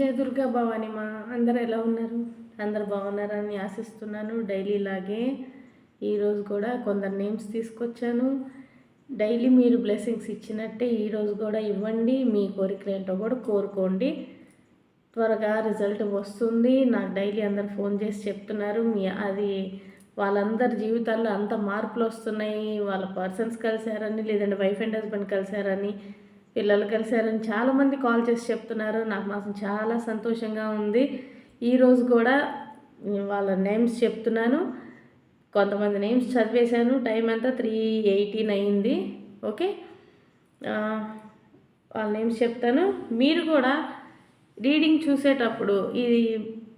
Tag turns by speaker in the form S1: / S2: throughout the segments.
S1: జయ దుర్గా భవాని మా అందరు ఎలా ఉన్నారు? అందరు బాగున్నారని ఆశిస్తున్నాను. డైలీ ఇలాగే ఈరోజు కూడా కొందరు నేమ్స్ తీసుకొచ్చాను. డైలీ మీరు బ్లెస్సింగ్స్ ఇచ్చినట్టే ఈరోజు కూడా ఇవ్వండి. మీ కోరికలు ఏంటో కూడా కోరుకోండి. త్వరగా రిజల్ట్ వస్తుంది. నాకు డైలీ అందరు ఫోన్ చేసి చెప్తున్నారు. మీ అది వాళ్ళందరి జీవితాల్లో అంత మార్పులు వస్తున్నాయి. వాళ్ళ పర్సన్స్ కలిశారని లేదంటే వైఫ్ అండ్ హస్బెండ్ కలిశారని పిల్లలు కలిశారని చాలామంది కాల్ చేసి చెప్తున్నారు. నాకు మాత్రం చాలా సంతోషంగా ఉంది. ఈరోజు కూడా వాళ్ళ నేమ్స్ చెప్తున్నాను. కొంతమంది నేమ్స్ చదివేశాను. టైం అంతా త్రీ ఎయిటీన్ అయింది. ఓకే? వాళ్ళ నేమ్స్ చెప్తాను. మీరు కూడా రీడింగ్ చూసేటప్పుడు ఇది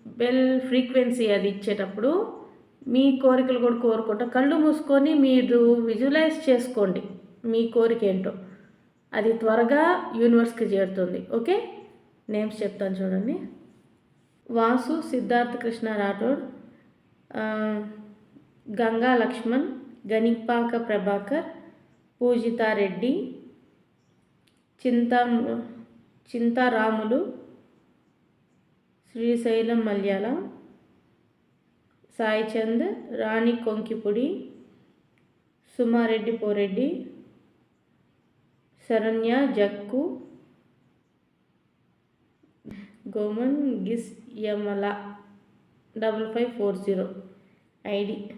S1: బెల్ ఫ్రీక్వెన్సీ అది ఇచ్చేటప్పుడు మీ కోరికలు కూడా కోరుకుంటా కళ్ళు మూసుకొని మీరు విజువలైజ్ చేసుకోండి. మీ కోరిక ఏంటో. అది త్వరగా యూనివర్స్కి చేరుతుంది. ఓకే? నేమ్స్ చెప్తాను చూడండి. వాసు సిద్ధార్థ కృష్ణ రాఠోడ్ గంగా లక్ష్మణ్ గణిపాక ప్రభాకర్ పూజితారెడ్డి చింత చింతారాములు శ్రీశైలం మల్యాల సాయిచంద్ రాణి కొంకిపుడి సుమారెడ్డి పోరెడ్డి శరణ్య జక్కు గోమన్ గిస్ Yamala double five four zero. ID.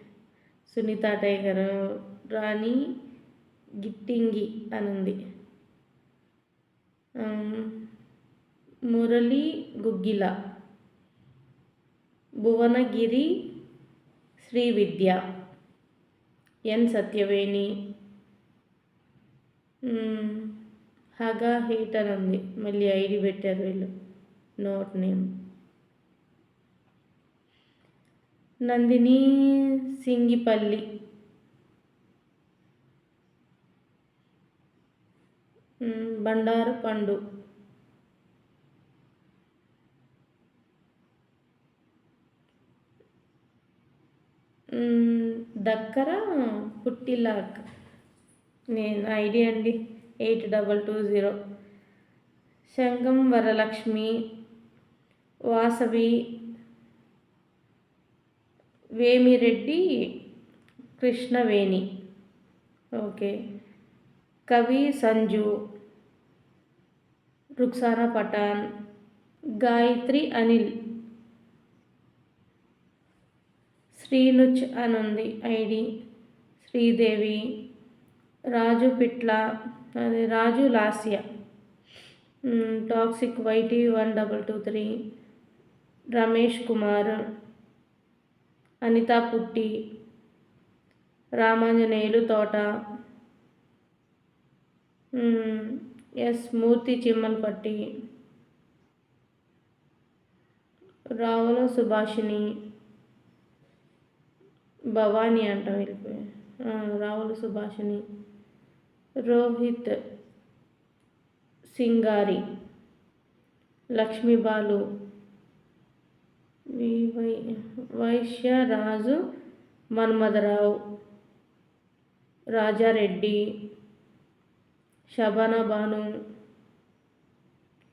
S1: Sunitha tiger Rani Gittingi అనుంది. మురళి గుగ్గిల భువనగిరి శ్రీ విద్య ఎన్ సత్యవేణి. హగా హీటర్ ఉంది. మళ్ళీ ఐడి పెట్టారు వీళ్ళు. Note name. నందిని సింగిపల్లి. బండారు పండు. దక్కర పుట్టిలాక్. నేను ఐడి అండి. Eight double two zero. Shankham Varalakshmi Vasavi Vemireddy Krishnaveni. Okay. Kavi Sanju Ruksana Pathan Gayatri Anil. శ్రీనుచ్ అనుంది ఐడి శ్రీదేవి రాజు పిట్ల. అది రాజు లాస్య. టాక్సిక్ YT one double two three. Ramesh Kumar Anitha Putti Ramanjaneyulu Thota. S Murthy Chimmalapatti. Ravula Subhashini. Bhavani అంట వెళ్ళిపోయి Ravula Subhashini. Rohit Singari Lakshmibalu Vaishyaraju Manmadharao Rajareddy Shabana Bhanu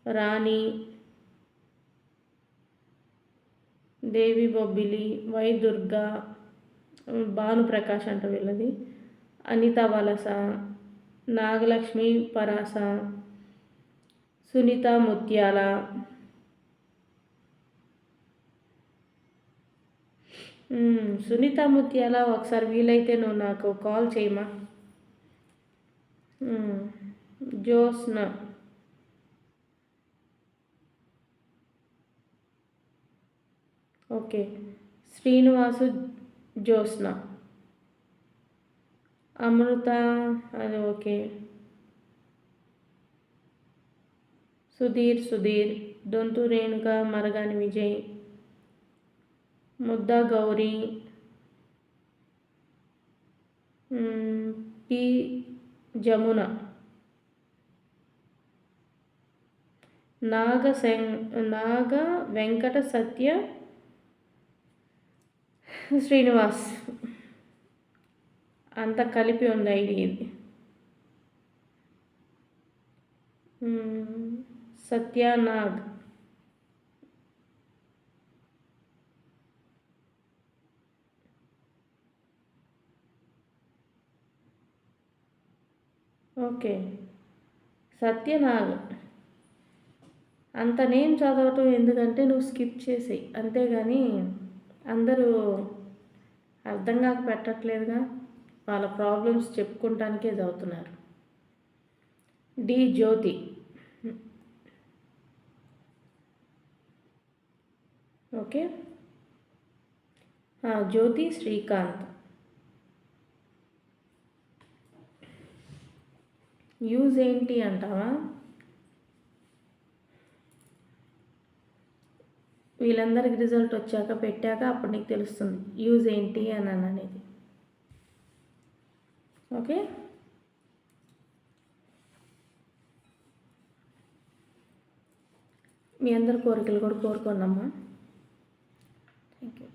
S1: Rani Devi Bobbili Y Durga Bhanuprakash అంట వీళ్ళది అనిత వలస నాగలక్ష్మి పరాస సునీత ముత్యాల. సునీత ముత్యాల ఒకసారి వీలైతే నువ్వు నాకు కాల్ చేయమా? జోస్న ఓకే శ్రీనివాసు జ్యోత్స్న. అమృత అది ఓకే. సుధీర్ సుధీర్ దొంతు రేణుక మరగాని విజయ్. ముద్ద గౌరీ. పి జమున. నాగ నాగ వెంకట సత్య శ్రీనివాస్. అంత కలిపి ఉంది ఐడి ఇది సత్యానాగ్ ఓకే సత్యనాగ్ అంత నేమ్ చదవటం ఎందుకంటే నువ్వు స్కిప్ చేసేయి అంతేగాని అందరూ అర్థం కాక పెట్టట్లేదుగా. వాళ్ళ ప్రాబ్లమ్స్ చెప్పుకుంటానికే చదువుతున్నారు. D Jyothi. Okay. Jyothi Srikanth. Use ఏంటి అంటావా? వీళ్ళందరికి రిజల్ట్ వచ్చాక పెట్టాక అప్పుడు నీకు తెలుస్తుంది. యూజ్ ఏంటి అని అని అనేది ఓకే? మీ అందరి కోరికలు కూడా కోరుకోండి అమ్మా థ్యాంక్ యూ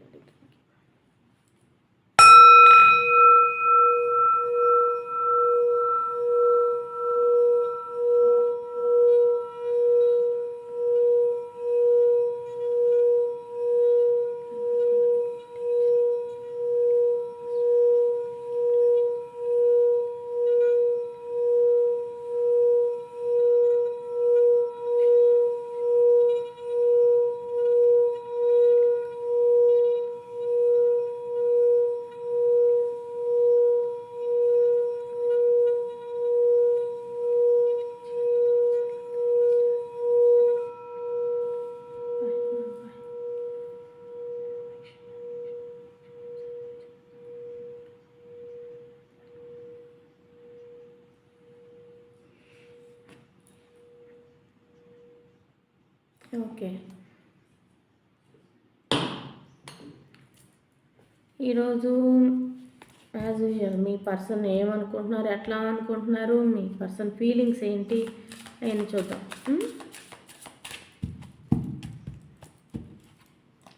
S1: ఈరోజు యాజ్ యూజువల్ మీ పర్సన్ ఏమనుకుంటున్నారు ఎట్లా అనుకుంటున్నారు మీ పర్సన్ ఫీలింగ్స్ ఏంటి అని చూద్దాం.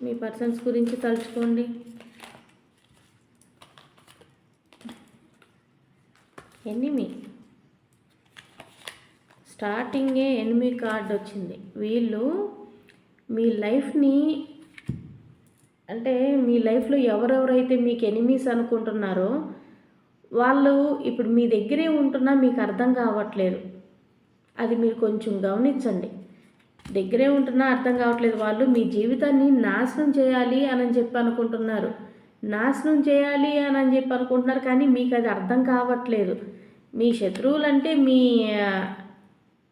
S1: మీ పర్సన్స్ గురించి తలుచుకోండి. ఎనిమి. స్టార్టింగే ఎనిమి కార్డ్ వచ్చింది. వీళ్ళు మీ లైఫ్ని అంటే మీ లైఫ్లో ఎవరెవరైతే మీకు ఎనిమీస్ అనుకుంటున్నారో వాళ్ళు ఇప్పుడు మీ దగ్గరే ఉంటున్నా మీకు అర్థం కావట్లేదు. అది మీరు కొంచెం గమనించండి. దగ్గరే ఉంటున్నా అర్థం కావట్లేదు. వాళ్ళు మీ జీవితాన్ని నాశనం చేయాలి అని చెప్పి అనుకుంటున్నారు. నాశనం చేయాలి అని చెప్పి అనుకుంటున్నారు కానీ మీకు అది అర్థం కావట్లేదు. మీ శత్రువులు అంటే మీ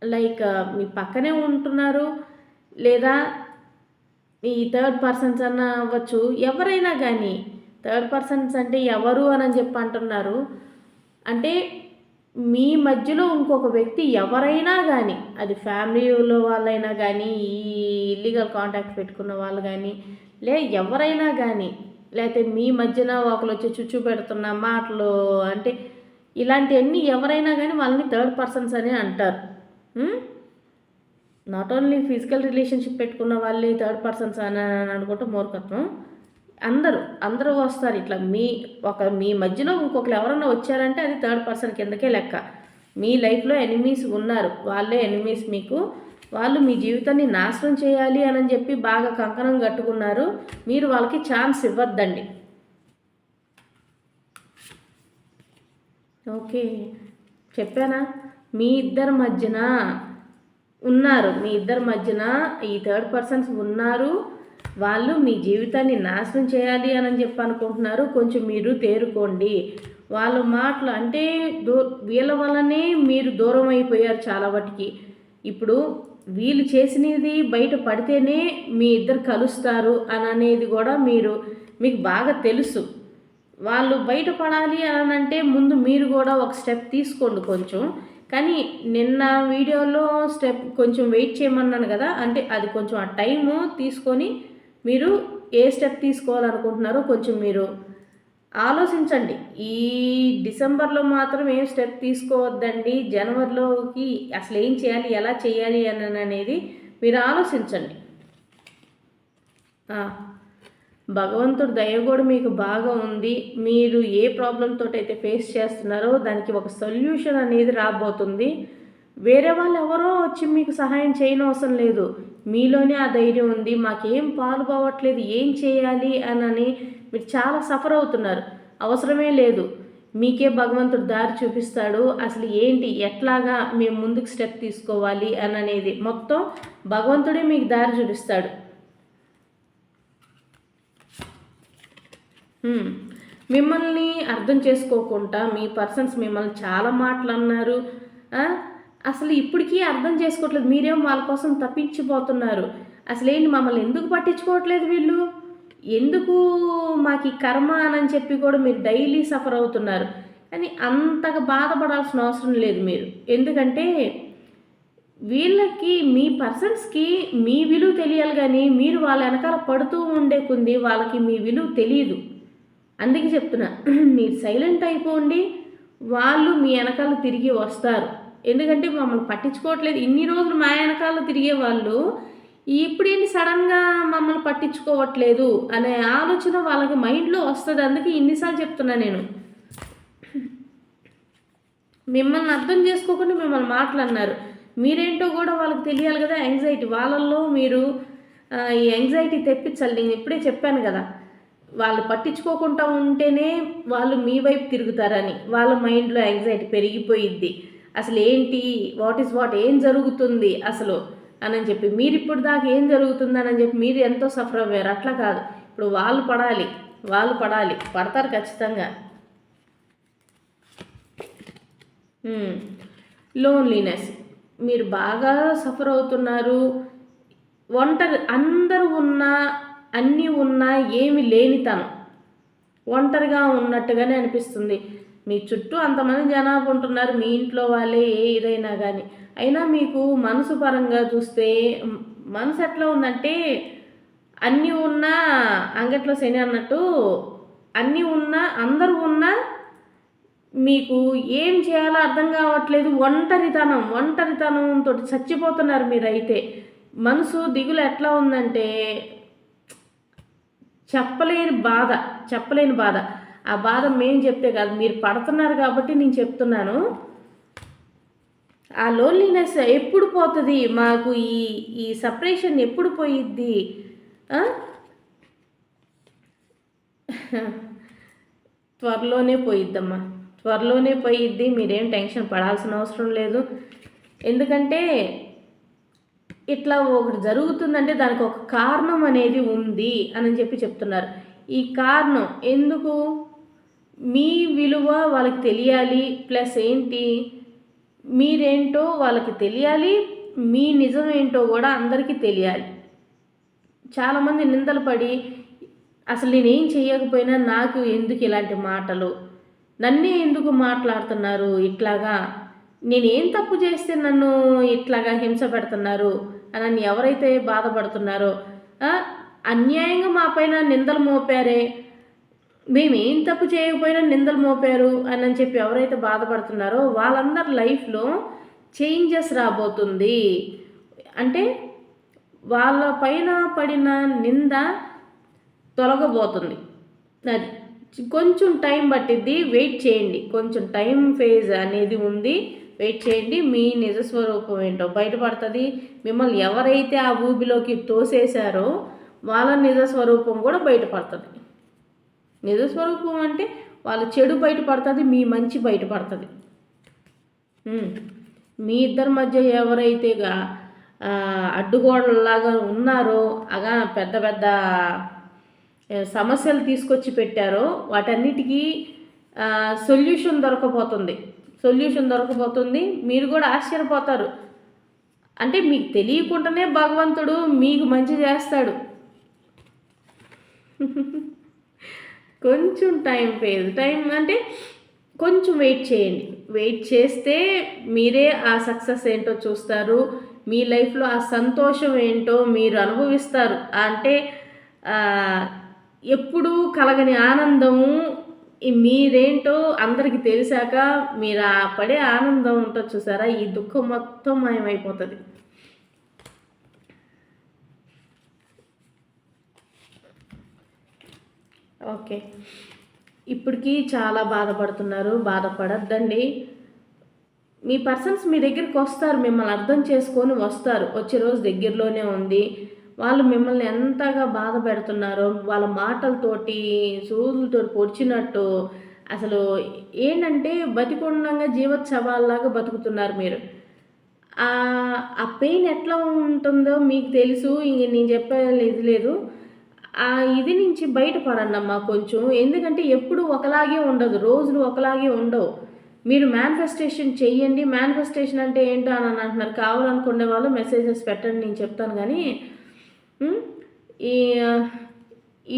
S1: లైక్ మీ పక్కనే ఉంటున్నారు లేదా ఈ థర్డ్ పర్సన్స్ అన్న అవ్వచ్చు. ఎవరైనా కానీ థర్డ్ పర్సన్స్ అంటే ఎవరు అని చెప్పి అంటున్నారు అంటే మీ మధ్యలో ఇంకొక వ్యక్తి ఎవరైనా కానీ అది ఫ్యామిలీలో వాళ్ళైనా కానీ ఈ ఇల్లీగల్ కాంటాక్ట్ పెట్టుకున్న వాళ్ళు కానీ లే ఎవరైనా కానీ లేకపోతే మీ మధ్యన ఒకరు వచ్చి చుచ్చు పెడుతున్న మాటలు అంటే ఇలాంటివన్నీ ఎవరైనా కానీ వాళ్ళని థర్డ్ పర్సన్స్ అని అంటారు. నాట్ ఓన్లీ ఫిజికల్ రిలేషన్షిప్ పెట్టుకున్న వాళ్ళు థర్డ్ పర్సన్స్ అని అని అనుకుంటే మూర్ఖత్వం. అందరూ అందరూ వస్తారు ఇట్లా. మీ ఒక మీ మధ్యలో ఇంకొకరు ఎవరన్నా వచ్చారంటే అది థర్డ్ పర్సన్ కిందకే లెక్క. మీ లైఫ్లో ఎనిమీస్ ఉన్నారు. వాళ్ళే ఎనిమీస్ మీకు. వాళ్ళు మీ జీవితాన్ని నాశనం చేయాలి అని చెప్పి బాగా కంకణం కట్టుకున్నారు. మీరు వాళ్ళకి ఛాన్స్ ఇవ్వద్దండి. ఓకే. చెప్పానా? మీ ఇద్దరి మధ్యన ఉన్నారు. మీ ఇద్దరి మధ్యన ఈ థర్డ్ పర్సన్స్ ఉన్నారు. వాళ్ళు మీ జీవితాన్ని నాశనం చేయాలి అని చెప్పి అనుకుంటున్నారు. కొంచెం మీరు తేరుకోండి. వాళ్ళ మాటలు అంటే దూ వీళ్ళ వల్లనే మీరు దూరం అయిపోయారు చాలా వాటికి ఇప్పుడు వీళ్ళు చేసినది బయట పడితేనే మీ ఇద్దరు కలుస్తారు అని అనేది కూడా మీరు మీకు బాగా తెలుసు. వాళ్ళు బయటపడాలి అని అంటే ముందు మీరు కూడా ఒక స్టెప్ తీసుకోండి కొంచెం. కానీ నిన్న వీడియోలో స్టెప్ కొంచెం వెయిట్ చేయమన్నాను కదా అంటే అది కొంచెం ఆ టైము తీసుకొని మీరు ఏ స్టెప్ తీసుకోవాలనుకుంటున్నారో కొంచెం మీరు ఆలోచించండి. ఈ డిసెంబర్లో మాత్రం ఏం స్టెప్ తీసుకోవద్దండి జనవరిలోకి అసలు ఏం చేయాలి ఎలా చేయాలి అని అనేది మీరు ఆలోచించండి. భగవంతుడు దయ కూడా మీకు బాగా ఉంది. మీరు ఏ ప్రాబ్లంతో అయితే ఫేస్ చేస్తున్నారో దానికి ఒక సొల్యూషన్ అనేది రాబోతుంది. వేరే వాళ్ళు ఎవరో వచ్చి మీకు సహాయం చేయనవసరం లేదు. మీలోనే ఆ ధైర్యం ఉంది. మాకేం పాలు పోవట్లేదు. ఏం చేయాలి అని మీరు చాలా సఫర్ అవుతున్నారు. అవసరమే లేదు. మీకే భగవంతుడు దారి చూపిస్తాడు. అసలు ఏంటి? ఎట్లాగా మేము ముందుకు స్టెప్ తీసుకోవాలి అని అనేది మొత్తం భగవంతుడే మీకు దారి చూపిస్తాడు. మిమ్మల్ని అర్థం చేసుకోకుండా మీ పర్సన్స్ మిమ్మల్ని చాలా మాటలు అన్నారు. అసలు ఇప్పటికీ అర్థం చేసుకోవట్లేదు. మీరేం వాళ్ళ కోసం తప్పించిపోతున్నారు? అసలు ఏంటి మమ్మల్ని ఎందుకు పట్టించుకోవట్లేదు వీళ్ళు? ఎందుకు మాకు ఈ కర్మ అని చెప్పి కూడా మీరు డైలీ సఫర్ అవుతున్నారు? కానీ అంతగా బాధపడాల్సిన అవసరం లేదు మీరు. ఎందుకంటే వీళ్ళకి మీ పర్సన్స్కి మీ విలువ తెలియాలి కానీ మీరు వాళ్ళ వెనకాల పడుతూ ఉండే కొంది వాళ్ళకి మీ విలువ తెలియదు. అందుకే చెప్తున్నా మీరు సైలెంట్ అయిపోండి. వాళ్ళు మీ వెనకాల తిరిగి వస్తారు. ఎందుకంటే మమ్మల్ని పట్టించుకోవట్లేదు. ఇన్ని రోజులు మా వెనకాల తిరిగే వాళ్ళు ఇప్పుడేంటి సడన్గా మమ్మల్ని పట్టించుకోవట్లేదు అనే ఆలోచన వాళ్ళకి మైండ్లో వస్తుంది. అందుకే ఇన్నిసార్లు చెప్తున్నా నేను. మిమ్మల్ని అర్థం చేసుకోకుండా మిమ్మల్ని మాట్లాడినారు మీరేంటో కూడా వాళ్ళకి తెలియాలి కదా యాంగ్జైటీ. వాళ్ళల్లో మీరు ఈ యాంగ్జైటీ తెప్పించాలి. నేను ఇప్పుడే చెప్పాను కదా. వాళ్ళు పట్టించుకోకుండా ఉంటేనే వాళ్ళు మీ వైపు తిరుగుతారని వాళ్ళ మైండ్లో యాంగ్జైటీ పెరిగిపోయిద్ది. అసలు ఏంటి? వాట్ ఈస్ వాట్ ఏం జరుగుతుంది అసలు? అని చెప్పి మీరు ఇప్పుడు దాకా ఏం జరుగుతుంది అని చెప్పి మీరు ఎంతో సఫర్ అవ్వారు. అట్లా కాదు. ఇప్పుడు వాళ్ళు పడాలి. వాళ్ళు పడాలి. పడతారు ఖచ్చితంగా. లోన్లీనెస్ మీరు బాగా సఫర్ అవుతున్నారు. ఒంటరి అందరూ ఉన్నా అన్నీ ఉన్నా ఏమి లేనితనం ఒంటరిగా ఉన్నట్టుగానే అనిపిస్తుంది. మీ చుట్టూ అంతమంది జనాభా ఉంటున్నారు. మీ ఇంట్లో వాళ్ళే ఏ ఇదైనా కానీ అయినా మీకు మనసు పరంగా చూస్తే మనసు ఎట్లా ఉందంటే అన్నీ ఉన్నా అంగట్లో శని అన్నట్టు అన్నీ ఉన్నా అందరూ ఉన్నా మీకు ఏం చేయాలో అర్థం కావట్లేదు. ఒంటరితనం ఒంటరితనంతో చచ్చిపోతున్నారు మీరైతే. మనసు దిగులు ఎట్లా ఉందంటే చెప్పలేని బాధ చెప్పలేని బాధ. ఆ బాధ మేము చెప్తే కాదు. మీరు పడుతున్నారు కాబట్టి నేను చెప్తున్నాను. ఆ లోన్లీనెస్ ఎప్పుడు పోతుంది? మాకు ఈ ఈ సపరేషన్ ఎప్పుడు పోయిద్ది? త్వరలోనే పోయిద్దమ్మా. త్వరలోనే పోయిద్ది. మీరేం టెన్షన్ పడాల్సిన అవసరం లేదు. ఎందుకంటే ఇట్లా ఒకటి జరుగుతుందంటే దానికి ఒక కారణం అనేది ఉంది అని చెప్పి చెప్తున్నారు. ఈ కారణం ఎందుకు? మీ విలువ వాళ్ళకి తెలియాలి ప్లస్ ఏంటి? మీరేంటో వాళ్ళకి తెలియాలి మీ నిజం ఏంటో కూడా అందరికీ తెలియాలి. చాలామంది నిందలు పడి అసలు నేనేం చేయకపోయినా నాకు ఎందుకు ఇలాంటి మాటలు? నన్నే ఎందుకు మాట్లాడుతున్నారు? ఇట్లాగా నేనేం తప్పు చేస్తే నన్ను ఇట్లాగా హింస పెడుతున్నారు? అని ఎవరైతే బాధపడుతున్నారో అన్యాయంగా మా పైన నిందలు మోపారే. మేమేం తప్పు చేయకపోయినా నిందలు మోపారు అని అని చెప్పి ఎవరైతే బాధపడుతున్నారో వాళ్ళందరి లైఫ్లో చేంజెస్ రాబోతుంది. అంటే వాళ్ళ పైన పడిన నింద తొలగబోతుంది. అది కొంచెం టైం పట్టిద్ది వెయిట్ చేయండి. కొంచెం టైం ఫేజ్ అనేది ఉంది. వెయిట్ చేయండి. మీ నిజ స్వరూపం ఏంటో బయటపడుతుంది. మిమ్మల్ని ఎవరైతే ఆ ఊబిలోకి తోసేశారో వాళ్ళ నిజ స్వరూపం కూడా బయటపడుతుంది. నిజ స్వరూపం అంటే వాళ్ళ చెడు బయటపడుతుంది మీ మంచి బయటపడుతుంది. మీ ఇద్దరి మధ్య ఎవరైతే గా- అడ్డుగోడలాగా ఉన్నారో అగా పెద్ద పెద్ద సమస్యలు తీసుకొచ్చి పెట్టారో వాటన్నిటికీ సొల్యూషన్ దొరకపోతుంది సొల్యూషన్ దొరకపోతుంది మీరు కూడా ఆశ్చర్యపోతారు. అంటే మీకు తెలియకుండానే భగవంతుడు మీకు మంచి చేస్తాడు. కొంచెం టైం ఫేజ్ టైం అంటే కొంచెం వెయిట్ చేయండి. వెయిట్ చేస్తే మీరే ఆ సక్సెస్ ఏంటో చూస్తారు. మీ లైఫ్లో ఆ సంతోషం ఏంటో మీరు అనుభవిస్తారు. అంటే ఎప్పుడూ కలగని ఆనందము మీరేంటో అందరికీ తెలిసాక మీరు ఆ పడే ఆనందం ఉంటుంది చూసారా? ఈ దుఃఖం మొత్తం మాయమైపోతుంది. ఓకే. ఇప్పటికీ చాలా బాధపడుతున్నారు. బాధపడద్దండి. మీ పర్సన్స్ మీ దగ్గరికి వస్తారు. మిమ్మల్ని అర్థం చేసుకొని వస్తారు. వచ్చే రోజు దగ్గరలోనే ఉంది. వాళ్ళు మిమ్మల్ని ఎంతగా బాధ పెడుతున్నారో వాళ్ళ మాటలతోటి సూదులతో పొడిచినట్టు అసలు ఏంటంటే బతికుండంగా జీవోత్సవాల్లాగా బతుకుతున్నారు మీరు. ఆ పెయిన్ ఎట్లా ఉంటుందో మీకు తెలుసు ఇంక నేను చెప్పేది ఇది లేదు. ఆ ఇది నుంచి బయటపడండమ్మా కొంచెం ఎందుకంటే ఎప్పుడు ఒకలాగే ఉండదు రోజులు ఒకలాగే ఉండవు. మీరు మేనిఫెస్టేషన్ చెయ్యండి మేనిఫెస్టేషన్ అంటే ఏంటో అని అంటున్నారు. కావాలనుకునే వాళ్ళు మెసేజెస్ పెట్టండి నేను చెప్తాను కానీ ఈ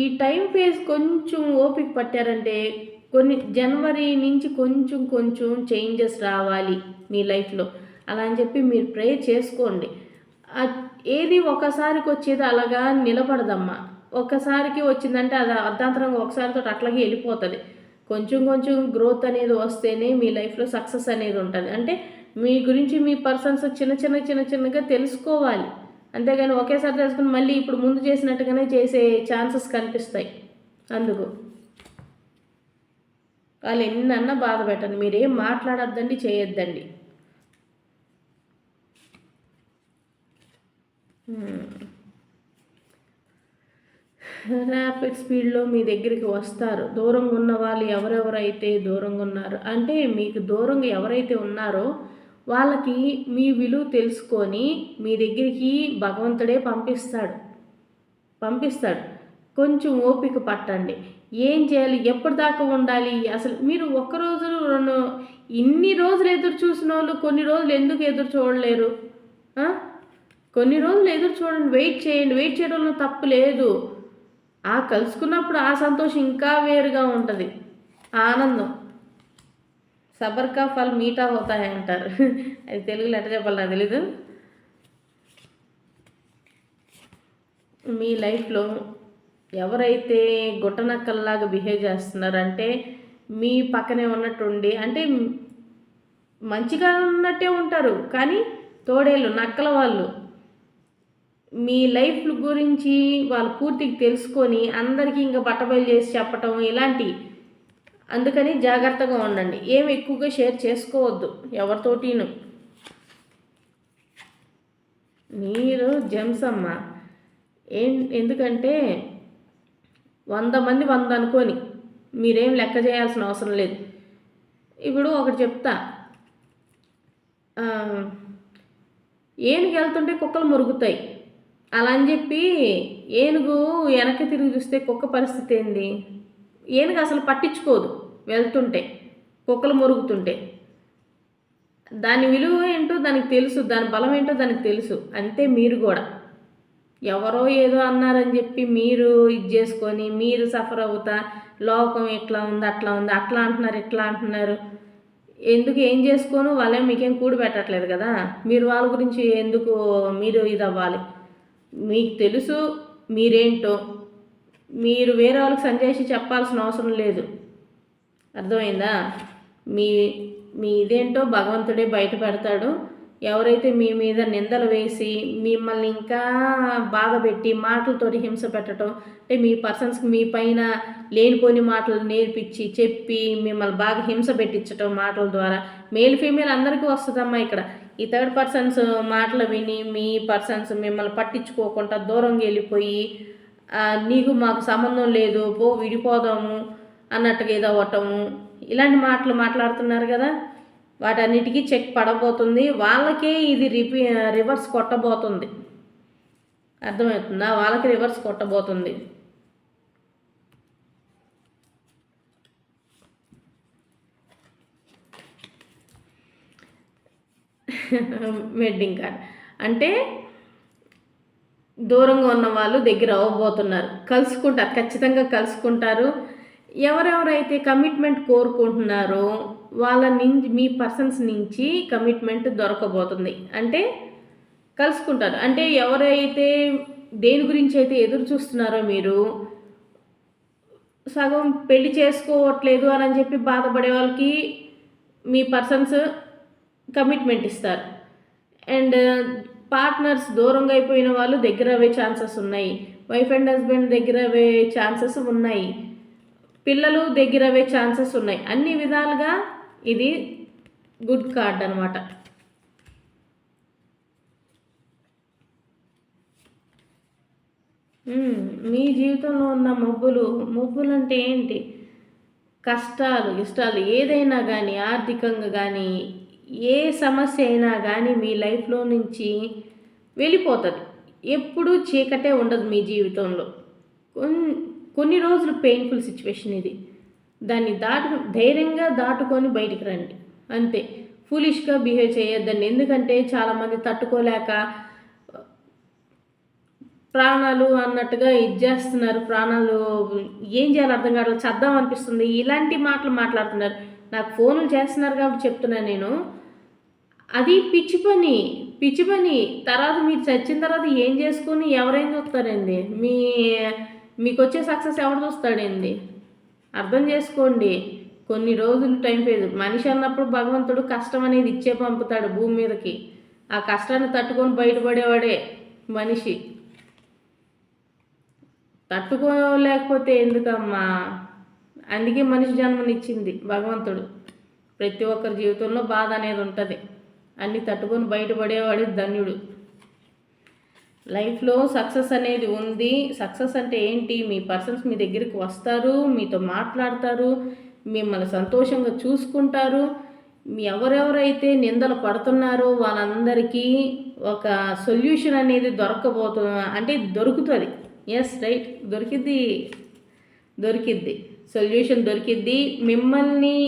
S1: ఈ టైం ఫేజ్ కొంచెం ఓపిక పట్టారంటే కొన్ని జనవరి నుంచి కొంచెం కొంచెం చేంజెస్ రావాలి మీ లైఫ్లో. అలా అని చెప్పి మీరు ప్రే చేసుకోండి. ఏది ఒకసారికి వచ్చేది అలాగా నిలబడదమ్మా. ఒక్కసారికి వచ్చిందంటే అది అర్ధాంతరంగా ఒకసారితో అట్లాగే వెళ్ళిపోతుంది. కొంచెం కొంచెం గ్రోత్ అనేది వస్తేనే మీ లైఫ్లో సక్సెస్ అనేది ఉంటుంది. అంటే మీ గురించి మీ పర్సన్స్ చిన్న చిన్న చిన్న చిన్నగా తెలుసుకోవాలి. అంతేగాని ఒకేసారి తెలుసుకుని మళ్ళీ ఇప్పుడు ముందు చేసినట్టుగానే చేసే ఛాన్సెస్ కనిపిస్తాయి అందుకు. వాళ్ళు ఎన్నన్నా బాధ పెట్టండి మీరేం మాట్లాడొద్దండి చేయొద్దండి. ర్యాపిడ్ స్పీడ్లో మీ దగ్గరికి వస్తారు. దూరంగా ఉన్న వాళ్ళు ఎవరెవరైతే దూరంగా ఉన్నారు అంటే మీకు దూరంగా ఎవరైతే ఉన్నారో వాళ్ళకి మీ విలువ తెలుసుకొని మీ దగ్గరికి భగవంతుడే పంపిస్తాడు. పంపిస్తాడు. కొంచెం ఓపిక పట్టండి. ఏం చేయాలి? ఎప్పటిదాకా ఉండాలి? అసలు మీరు ఒక్క రోజు రెండు ఇన్ని రోజులు ఎదురు చూసిన వాళ్ళు కొన్ని రోజులు ఎందుకు ఎదురు చూడలేరు? కొన్ని రోజులు ఎదురు చూడండి. వెయిట్ చేయండి. వెయిట్ చేయడంలో తప్పు లేదు. ఆ కలుసుకున్నప్పుడు ఆ సంతోషం ఇంకా వేరుగా ఉంటుంది. ఆనందం. సబర్కా ఫల్ మీఠా హోతాయి అంటారు. అది తెలుగులో ఎట్లా చెప్పాలి నాకు తెలీదు. మీ లైఫ్లో ఎవరైతే గుట్టనక్కల్లాగా బిహేవ్ చేస్తున్నారంటే మీ పక్కనే ఉన్నట్టుండి అంటే మంచిగా ఉన్నట్టే ఉంటారు కానీ తోడేళ్ళు నక్కల వాళ్ళు. మీ లైఫ్ గురించి వాళ్ళు పూర్తిగా తెలుసుకొని అందరికీ ఇంకా బట్టబయలు చేసి చెప్పటం ఇలాంటి అందుకని జాగ్రత్తగా ఉండండి. ఏం ఎక్కువగా షేర్ చేసుకోవద్దు ఎవరితోటిను. మీరు జెమ్స్ అమ్మ ఏం ఎందుకంటే వంద మంది వంద అనుకొని మీరేం లెక్క చేయాల్సిన అవసరం లేదు. ఇప్పుడు ఒకటి చెప్తా. ఏనుగు వెళ్తుంటే కుక్కలు మురుగుతాయి. అలా అని చెప్పి ఏనుగు వెనక్కి తిరిగి చూస్తే కుక్క పరిస్థితి ఏంది? ఏనుగు అసలు పట్టించుకోదు వెళ్తుంటే కుక్కలు మురుగుతుంటే. దాని విలువ ఏంటో దానికి తెలుసు దాని బలం ఏంటో దానికి తెలుసు. అంతే మీరు కూడా. ఎవరో ఏదో అన్నారని చెప్పి మీరు ఇది చేసుకొని మీరు సఫర్ అవుతా లోకం ఇట్లా ఉంది అట్లా ఉంది అట్లా అంటున్నారు ఇట్లా అంటున్నారు. ఎందుకు ఏం చేసుకోను? వాళ్ళే మీకేం కూడి పెట్టట్లేదు కదా. మీరు వాళ్ళ గురించి ఎందుకు మీరు ఇది అవ్వాలి? మీకు తెలుసు మీరేంటో మీరు వేరే వాళ్ళకి సంజేసి చెప్పాల్సిన అవసరం లేదు. అర్థమైందా? మీ మీ ఇదేంటో భగవంతుడే బయట పెడతాడు. ఎవరైతే మీ మీద నిందలు వేసి మిమ్మల్ని ఇంకా బాధ పెట్టి మాటలతోటి హింస పెట్టడం అంటే మీ పర్సన్స్కి మీ పైన లేనిపోని మాటలు నేర్పించి చెప్పి మిమ్మల్ని బాగా హింస పెట్టించడం మాటల ద్వారా మేల్ ఫీమేల్ అందరికీ వస్తుందమ్మా ఇక్కడ. ఈ థర్డ్ పర్సన్స్ మాటలు విని మీ పర్సన్స్ మిమ్మల్ని పట్టించుకోకుండా దూరంగా వెళ్ళిపోయి నీకు మాకు సంబంధం లేదు పో విడిపోదాము అన్నట్టుగా ఏదో అవ్వటము ఇలాంటి మాటలు మాట్లాడుతున్నారు కదా. వాటన్నిటికీ చెక్ పడబోతుంది. వాళ్ళకే ఇది రిపీ రివర్స్ కొట్టబోతుంది. అర్థమవుతుందా? వాళ్ళకి రివర్స్ కొట్టబోతుంది. వెడ్డింగ్ కార్డ్ అంటే దూరంగా ఉన్న వాళ్ళు దగ్గర అవ్వబోతున్నారు. కలుసుకుంటారు ఖచ్చితంగా కలుసుకుంటారు. ఎవరెవరైతే కమిట్మెంట్ కోరుకుంటున్నారో వాళ్ళ నుంచి మీ పర్సన్స్ నుంచి కమిట్మెంట్ దొరకబోతుంది. అంటే కలుసుకుంటారు. అంటే ఎవరైతే దేని గురించి అయితే ఎదురు చూస్తున్నారో మీరు సగం పెళ్ళి చేసుకోవట్లేదు అని అని చెప్పి బాధపడే వాళ్ళకి మీ పర్సన్స్ కమిట్మెంట్ ఇస్తారు. అండ్ పార్ట్నర్స్ దూరంగా అయిపోయిన వాళ్ళు దగ్గర అవే ఛాన్సెస్ ఉన్నాయి. వైఫ్ అండ్ హస్బెండ్ దగ్గర అవే ఛాన్సెస్ ఉన్నాయి. పిల్లలు దగ్గర అవే ఛాన్సెస్ ఉన్నాయి. అన్ని విధాలుగా ఇది గుడ్ కార్డ్ అనమాట మీ జీవితంలో ఉన్న మబ్బులు మబ్బులు అంటే ఏంటి? కష్టాలు ఇష్టాలు ఏదైనా కానీ ఆర్థికంగా కానీ ఏ సమస్య అయినా కానీ మీ లైఫ్లో నుంచి వెళ్ళిపోతుంది. ఎప్పుడూ చీకటే ఉండదు మీ జీవితంలో. కొన్ని కొన్ని రోజులు పెయిన్ఫుల్ సిచ్యువేషన్ ఇది. దాన్ని దాటు ధైర్యంగా దాటుకొని బయటికి రండి. అంతే. ఫులిష్గా బిహేవ్ చేయొద్దండి. ఎందుకంటే చాలామంది తట్టుకోలేక ప్రాణాలు అన్నట్టుగా ఇది చేస్తున్నారు. ప్రాణాలు ఏం చేయాలి అర్థం కావట్లేదు. చద్దాం అనిపిస్తుంది. ఇలాంటి మాటలు మాట్లాడుతున్నారు. నాకు ఫోన్లు చేస్తున్నారు కాబట్టి చెప్తున్నాను నేను. అది పిచ్చి పని పిచ్చి పని. తర్వాత మీరు చచ్చిన తర్వాత ఏం చేసుకుని ఎవరేం చూస్తారండి మీ మీకు వచ్చే సక్సెస్ ఎవరు చూస్తాడండి? అర్థం చేసుకోండి. కొన్ని రోజులు టైం లేదు మనిషి అన్నప్పుడు భగవంతుడు కష్టం అనేది ఇచ్చే పంపుతాడు భూమి మీదకి. ఆ కష్టాన్ని తట్టుకొని బయటపడేవాడే మనిషి. తట్టుకోలేకపోతే ఎందుకమ్మా? అందుకే మనిషి జన్మనిచ్చింది భగవంతుడు. ప్రతి ఒక్కరి జీవితంలో బాధ అనేది ఉంటుంది. అన్నీ తట్టుకొని బయటపడేవాడు ధన్యుడు. లైఫ్లో సక్సెస్ అనేది ఉంది. సక్సెస్ అంటే ఏంటి? మీ పర్సన్స్ మీ దగ్గరికి వస్తారు మీతో మాట్లాడతారు మిమ్మల్ని సంతోషంగా చూసుకుంటారు. మీ ఎవరెవరైతే నిందలు పడుతున్నారో వాళ్ళందరికీ ఒక సొల్యూషన్ అనేది దొరకబోతుంది అంటే దొరుకుతుంది. ఎస్ రైట్ దొరికిద్ది. దొరికిద్ది. సొల్యూషన్ దొరికిద్ది. మిమ్మల్ని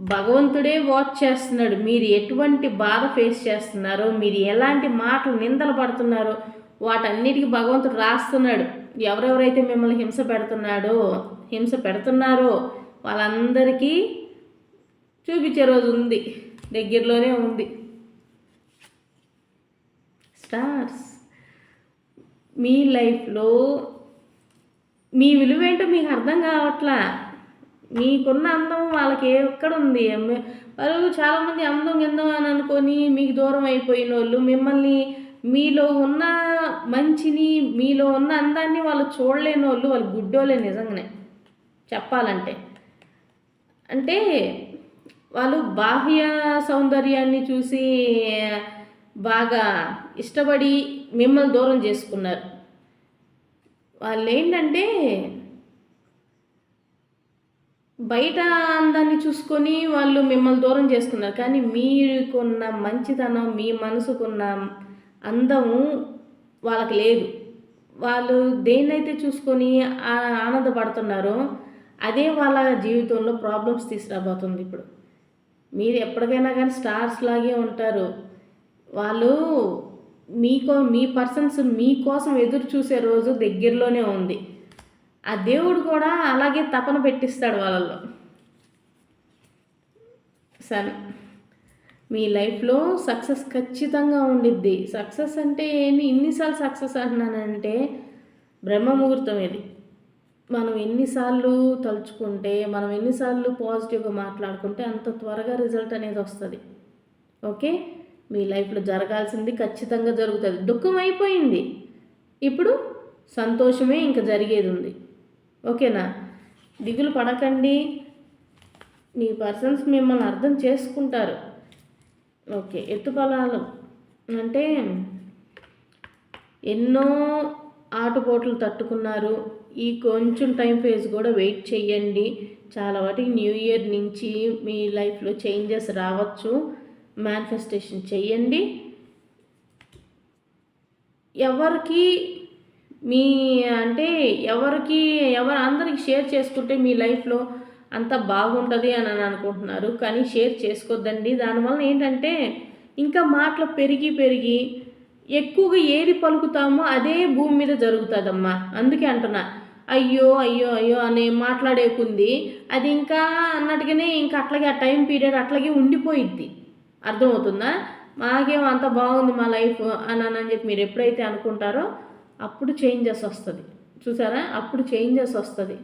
S1: భగవంతుడే వాచ్ చేస్తున్నాడు. మీరు ఎటువంటి బాధ ఫేస్ చేస్తున్నారో మీరు ఎలాంటి మాటలు నిందలు పడుతున్నారో వాటన్నిటికీ భగవంతుడు రాస్తున్నాడు. ఎవరెవరైతే మిమ్మల్ని హింస పెడుతున్నాడో హింస పెడుతున్నారో వాళ్ళందరికీ చూపించే రోజు ఉంది. దగ్గరలోనే ఉంది. స్టార్స్ మీ లైఫ్లో మీ విలువేంటో మీకు అర్థం కావట్లా? మీకున్న అందం వాళ్ళకి ఎక్కడ ఉంది వాళ్ళు చాలామంది అందం గిందం అని అనుకొని మీకు దూరం అయిపోయిన వాళ్ళు మిమ్మల్ని మీలో ఉన్న మంచిని మీలో ఉన్న అందాన్ని వాళ్ళు చూడలేని వాళ్ళు వాళ్ళు గుడ్డోలే నిజంగానే చెప్పాలంటే. అంటే వాళ్ళు బాహ్య సౌందర్యాన్ని చూసి బాగా ఇష్టపడి మిమ్మల్ని దూరం చేసుకున్నారు. వాళ్ళు ఏంటంటే బయట అందాన్ని చూసుకొని వాళ్ళు మిమ్మల్ని దూరం చేసుకున్నారు కానీ మీకున్న మంచితనం మీ మనసుకున్న అందము వాళ్ళకి లేదు. వాళ్ళు దేన్నైతే చూసుకొని ఆనందపడుతున్నారో అదే వాళ్ళ జీవితంలో ప్రాబ్లమ్స్ తీసుకురాబోతుంది ఇప్పుడు. మీరు ఎప్పటికైనా కానీ స్టార్స్ లాగే ఉంటారు. వాళ్ళు మీకో మీ పర్సన్స్ మీకోసం ఎదురు చూసే రోజు దగ్గరలోనే ఉంది. ఆ దేవుడు కూడా అలాగే తపన పెట్టిస్తాడు వాళ్ళలో సరే. మీ లైఫ్లో సక్సెస్ ఖచ్చితంగా ఉండిద్ది. సక్సెస్ అంటే ఏంటి ఇన్నిసార్లు సక్సెస్ అంటున్నానంటే బ్రహ్మ ముహూర్తం ఇది. మనం ఎన్నిసార్లు తలుచుకుంటే మనం ఎన్నిసార్లు పాజిటివ్గా మాట్లాడుకుంటే అంత త్వరగా రిజల్ట్ అనేది వస్తుంది. ఓకే? మీ లైఫ్లో జరగాల్సింది ఖచ్చితంగా జరుగుతుంది. దుఃఖం అయిపోయింది. ఇప్పుడు సంతోషమే ఇంకా జరిగేది ఉంది. ఓకేనా? దిగులు పడకండి. మీ పర్సన్స్ మిమ్మల్ని అర్థం చేసుకుంటారు. ఓకే ఎత్తుపలాలు. అంటే ఎన్నో ఆటుపోట్లు తట్టుకున్నారు. ఈ కొంచెం టైం ఫేజ్ కూడా వెయిట్ చేయండి. చాలా వాటికి న్యూ ఇయర్ నుంచి మీ లైఫ్లో చేంజెస్ రావచ్చు. మేనిఫెస్టేషన్ చేయండి. ఎవరికి మీ అంటే ఎవరికి ఎవరు అందరికి షేర్ చేసుకుంటే మీ లైఫ్లో అంత బాగుంటుంది అని అని అనుకుంటున్నారు. కానీ షేర్ చేసుకోవద్దండి దానివల్ల ఏంటంటే ఇంకా మాటలు పెరిగి పెరిగి ఎక్కువగా ఏది పలుకుతామో అదే భూమి మీద జరుగుతుందమ్మా. అందుకే అంటున్నా. అయ్యో అయ్యో అయ్యో అని మాట్లాడేకుంది అది ఇంకా అన్నట్టుగానే ఇంకా అట్లాగే ఆ టైం పీరియడ్ అట్లాగే ఉండిపోయిద్ది. అర్థమవుతుందా? మాకేం అంత బాగుంది మా లైఫ్ అని అని చెప్పి మీరు ఎప్పుడైతే అనుకుంటారో అప్పుడు చేంజెస్ వస్తుంది. చూసారా? అప్పుడు చేంజెస్ వస్తుంది.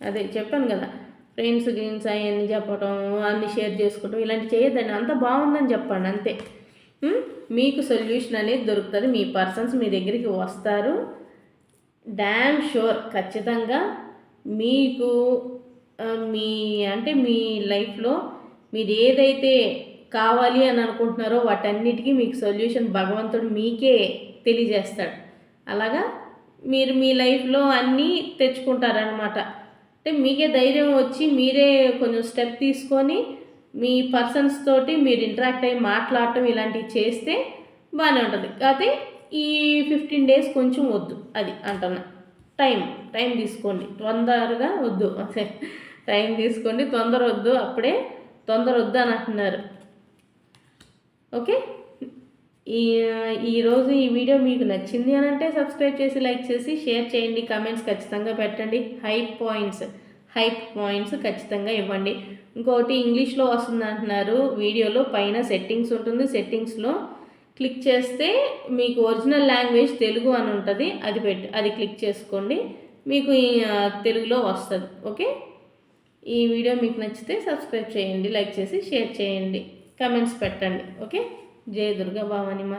S1: అదే చెప్పాను కదా. ఫ్రెండ్స్ గ్రీన్స్ అవన్నీ చెప్పటం అన్నీ షేర్ చేసుకోవటం ఇలాంటి చేయొద్దండి. అంత బాగుందని చెప్పండి అంతే. మీకు సొల్యూషన్ అనేది దొరుకుతుంది. మీ పర్సన్స్ మీ దగ్గరికి వస్తారు. డ్యామ్ షూర్ ఖచ్చితంగా మీకు మీ అంటే మీ లైఫ్లో మీరు ఏదైతే కావాలి అని అనుకుంటున్నారో వాటన్నిటికీ మీకు సొల్యూషన్ భగవంతుడు మీకే తెలియజేస్తాడు. అలాగా మీరు మీ లైఫ్లో అన్నీ తెచ్చుకుంటారనమాట అంటే మీకే ధైర్యం వచ్చి మీరే కొంచెం స్టెప్ తీసుకొని మీ పర్సన్స్ తోటి మీరు ఇంటరాక్ట్ అయ్యి మాట్లాడటం ఇలాంటివి చేస్తే బాగానే ఉంటుంది. అయితే ఈ ఫిఫ్టీన్ డేస్ కొంచెం వద్దు అది అంటున్నా. టైం టైం తీసుకోండి. తొందరగా వద్దు. అదే టైం తీసుకోండి. తొందర వద్దు. అప్పుడే తొందర వద్దు అని అంటున్నారు. ఓకే? ఈ ఈరోజు ఈ వీడియో మీకు నచ్చింది అని అంటే సబ్స్క్రైబ్ చేసి లైక్ చేసి షేర్ చేయండి. కమెంట్స్ ఖచ్చితంగా పెట్టండి. హైప్ పాయింట్స్ హైప్ పాయింట్స్ ఖచ్చితంగా ఇవ్వండి. ఇంకోటి ఇంగ్లీష్లో వస్తుంది అంటున్నారు. వీడియోలో పైన సెట్టింగ్స్ ఉంటుంది. సెట్టింగ్స్లో క్లిక్ చేస్తే మీకు ఒరిజినల్ లాంగ్వేజ్ తెలుగు అని ఉంటుంది. అది పెట్టి అది క్లిక్ చేసుకోండి. మీకు ఈ, తెలుగులో వస్తుంది. ఓకే ఈ వీడియో మీకు నచ్చితే సబ్స్క్రైబ్ చేయండి. లైక్ చేసి షేర్ చేయండి. కమెంట్స్ పెట్టండి. ఓకే జయ దుర్గా భవానిమా